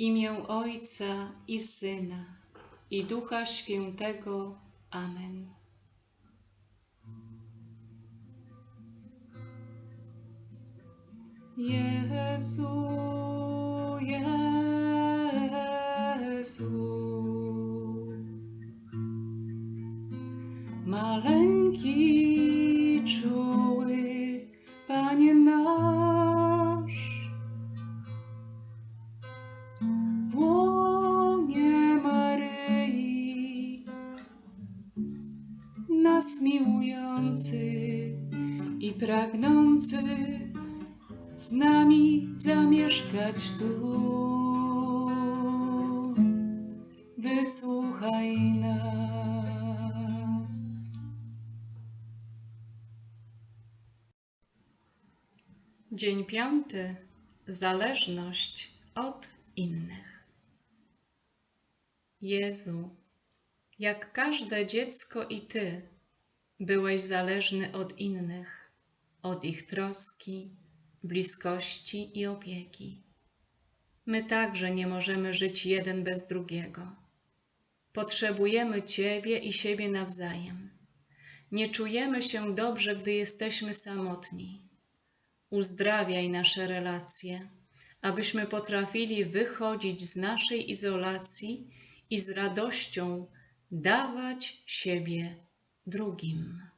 imię Ojca i Syna i Ducha Świętego. Amen. Jezu, Jezu, maleńki nas miłujący i pragnący z nami zamieszkać tu. Wysłuchaj nas. Dzień piąty. Zależność od innych. Jezu, jak każde dziecko i Ty byłeś zależny od innych, od ich troski, bliskości i opieki. My także nie możemy żyć jeden bez drugiego. Potrzebujemy Ciebie i siebie nawzajem. Nie czujemy się dobrze, gdy jesteśmy samotni. Uzdrawiaj nasze relacje, abyśmy potrafili wychodzić z naszej izolacji i z radością dawać siebie drugim.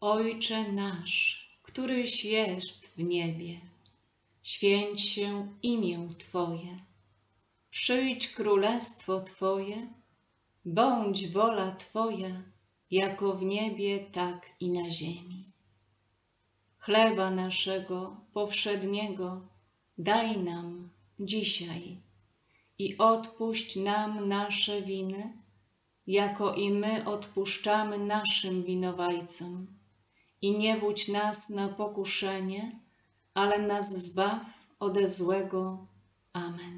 Ojcze nasz, któryś jest w niebie, święć się imię Twoje, przyjdź królestwo Twoje, bądź wola Twoja, jako w niebie, tak i na ziemi. Chleba naszego powszedniego daj nam dzisiaj i odpuść nam nasze winy, jako i my odpuszczamy naszym winowajcom i nie wódź nas na pokuszenie, ale nas zbaw ode złego. Amen.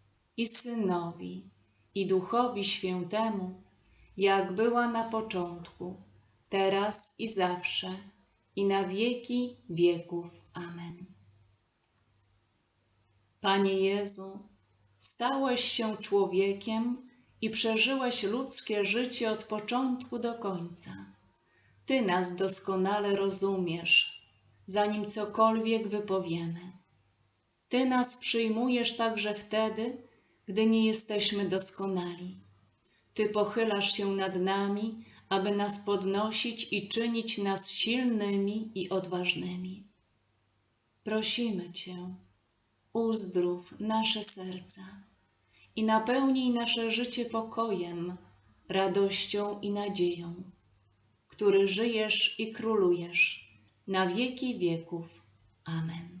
i Synowi i Duchowi Świętemu, jak była na początku, teraz i zawsze, i na wieki wieków. Amen. Panie Jezu, stałeś się człowiekiem i przeżyłeś ludzkie życie od początku do końca. Ty nas doskonale rozumiesz, zanim cokolwiek wypowiemy. Ty nas przyjmujesz także wtedy, gdy nie jesteśmy doskonali. Ty pochylasz się nad nami, aby nas podnosić i czynić nas silnymi i odważnymi. Prosimy Cię, uzdrów nasze serca i napełnij nasze życie pokojem, radością i nadzieją, który żyjesz i królujesz na wieki wieków. Amen.